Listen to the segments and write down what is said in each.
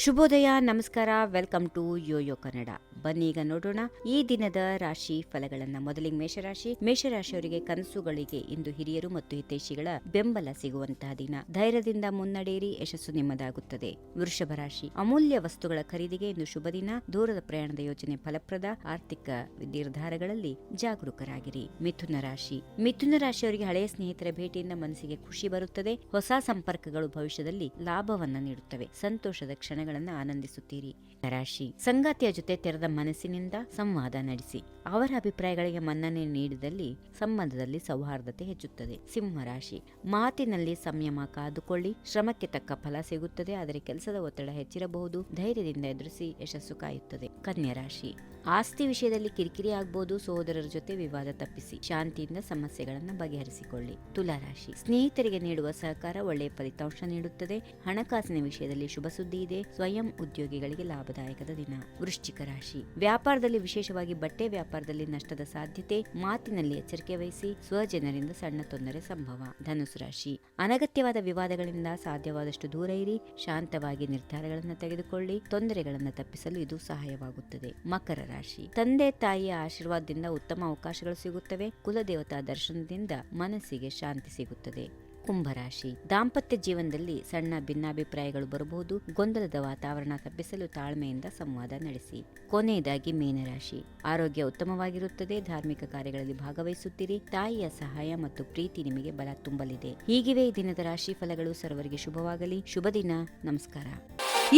ಶುಭೋದಯ, ನಮಸ್ಕಾರ, welcome to Yoyo Kannada. ಬನ್ನಿ ಈಗ ನೋಡೋಣ ಈ ದಿನದ ರಾಶಿ ಫಲಗಳನ್ನ. ಮೊದಲಿಗೆ ಮೇಷರಾಶಿ. ಮೇಷರಾಶಿಯವರಿಗೆ ಕನಸುಗಳಿಗೆ ಇಂದು ಹಿರಿಯರು ಮತ್ತು ಹಿತೈಷಿಗಳ ಬೆಂಬಲ ಸಿಗುವಂತಹ ದಿನ. ಧೈರ್ಯದಿಂದ ಮುನ್ನಡೆಯಿರಿ, ಯಶಸ್ಸು ನಿಮ್ಮದಾಗುತ್ತದೆ. ವೃಷಭ ರಾಶಿ. ಅಮೂಲ್ಯ ವಸ್ತುಗಳ ಖರೀದಿಗೆ ಇಂದು ಶುಭ ದಿನ. ದೂರದ ಪ್ರಯಾಣದ ಯೋಜನೆ ಫಲಪ್ರದ, ಆರ್ಥಿಕ ನಿರ್ಧಾರಗಳಲ್ಲಿ ಜಾಗರೂಕರಾಗಿರಿ. ಮಿಥುನ ರಾಶಿ. ಮಿಥುನ ರಾಶಿಯವರಿಗೆ ಹಳೆಯ ಸ್ನೇಹಿತರ ಭೇಟಿಯಿಂದ ಮನಸ್ಸಿಗೆ ಖುಷಿ ಬರುತ್ತದೆ. ಹೊಸ ಸಂಪರ್ಕಗಳು ಭವಿಷ್ಯದಲ್ಲಿ ಲಾಭವನ್ನ ನೀಡುತ್ತವೆ. ಸಂತೋಷದ ಕ್ಷಣಗಳನ್ನು ಆನಂದಿಸುತ್ತೀರಿ. ರಾಶಿ ಸಂಗಾತಿಯ ಜೊತೆ ತೆರೆದ ಮನಸ್ಸಿನಿಂದ ಸಂವಾದ ನಡೆಸಿ. ಅವರ ಅಭಿಪ್ರಾಯಗಳಿಗೆ ಮನ್ನಣೆ ನೀಡಿದಲ್ಲಿ ಸಂಬಂಧದಲ್ಲಿ ಸೌಹಾರ್ದತೆ ಹೆಚ್ಚುತ್ತದೆ. ಸಿಂಹ ರಾಶಿ, ಮಾತಿನಲ್ಲಿ ಸಂಯಮ ಕಾದುಕೊಳ್ಳಿ. ಶ್ರಮಕ್ಕೆ ತಕ್ಕ ಫಲ ಸಿಗುತ್ತದೆ. ಆದರೆ ಕೆಲಸದ ಒತ್ತಡ ಹೆಚ್ಚಿರಬಹುದು. ಧೈರ್ಯದಿಂದ ಎದುರಿಸಿ ಯಶಸ್ಸು ಕಾಯುತ್ತದೆ. ಕನ್ಯಾ ರಾಶಿ, ಆಸ್ತಿ ವಿಷಯದಲ್ಲಿ ಕಿರಿಕಿರಿ ಆಗಬಹುದು ಸಹೋದರರ ಜೊತೆ ವಿವಾದ ತಪ್ಪಿಸಿ. ಶಾಂತಿಯಿಂದ ಸಮಸ್ಯೆಗಳನ್ನು ಬಗೆಹರಿಸಿಕೊಳ್ಳಿ. ತುಲಾರಾಶಿ ಸ್ನೇಹಿತರಿಗೆ ನೀಡುವ ಸಹಕಾರ ಒಳ್ಳೆಯ ಫಲಿತಾಂಶ ನೀಡುತ್ತದೆ. ಹಣಕಾಸಿನ ವಿಷಯದಲ್ಲಿ ಶುಭ ಸುದ್ದಿ ಇದೆ. ಸ್ವಯಂ ಉದ್ಯೋಗಿಗಳಿಗೆ ಲಾಭದಾಯಕದ ದಿನ. ವೃಶ್ಚಿಕ ರಾಶಿ. ವ್ಯಾಪಾರದಲ್ಲಿ ವಿಶೇಷವಾಗಿ ಬಟ್ಟೆ ವ್ಯಾಪಾರದಲ್ಲಿ ನಷ್ಟದ ಸಾಧ್ಯತೆ, ಮಾತಿನಲ್ಲಿ ಎಚ್ಚರಿಕೆ ವಹಿಸಿ ಸ್ವಜನರಿಂದ ಸಣ್ಣ ತೊಂದರೆ ಸಂಭವ. ಧನುಸು ರಾಶಿ. ಅನಗತ್ಯವಾದ ವಿವಾದಗಳಿಂದ ಸಾಧ್ಯವಾದಷ್ಟು ದೂರ ಇರಿ, ಶಾಂತವಾಗಿ ನಿರ್ಧಾರಗಳನ್ನು ತೆಗೆದುಕೊಳ್ಳಿ, ತೊಂದರೆಗಳನ್ನು ತಪ್ಪಿಸಲು ಇದು ಸಹಾಯವಾಗುತ್ತದೆ. ಮಕರ ರಾಶಿ. ತಂದೆ ತಾಯಿಯ ಆಶೀರ್ವಾದದಿಂದ ಉತ್ತಮ ಅವಕಾಶಗಳು ಸಿಗುತ್ತವೆ, ಕುಲದೇವತಾ ದರ್ಶನದಿಂದ ಮನಸ್ಸಿಗೆ ಶಾಂತಿ ಸಿಗುತ್ತದೆ. ಕುಂಭರಾಶಿ. ದಾಂಪತ್ಯ ಜೀವನದಲ್ಲಿ ಸಣ್ಣ ಭಿನ್ನಾಭಿಪ್ರಾಯಗಳು ಬರಬಹುದು. ಗೊಂದಲದ ವಾತಾವರಣ ತಪ್ಪಿಸಲು ತಾಳ್ಮೆಯಿಂದ ಸಂವಾದ ನಡೆಸಿ. ಕೊನೆಯದಾಗಿ ಮೀನರಾಶಿ. ಆರೋಗ್ಯ ಉತ್ತಮವಾಗಿರುತ್ತದೆ. ಧಾರ್ಮಿಕ ಕಾರ್ಯಗಳಲ್ಲಿ ಭಾಗವಹಿಸುತ್ತೀರಿ. ತಾಯಿಯ ಸಹಾಯ ಮತ್ತು ಪ್ರೀತಿ ನಿಮಗೆ ಬಲ ತುಂಬಲಿದೆ. ಹೀಗಿವೆ ಈ ದಿನದ ರಾಶಿ ಫಲಗಳು. ಸರ್ವರಿಗೆ ಶುಭವಾಗಲಿ. ಶುಭ ದಿನ. ನಮಸ್ಕಾರ.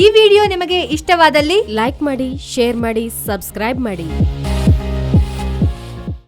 ಈ ವಿಡಿಯೋ ನಿಮಗೆ ಇಷ್ಟವಾದಲ್ಲಿ ಲೈಕ್ ಮಾಡಿ, ಶೇರ್ ಮಾಡಿ, ಸಬ್ಸ್ಕ್ರೈಬ್ ಮಾಡಿ.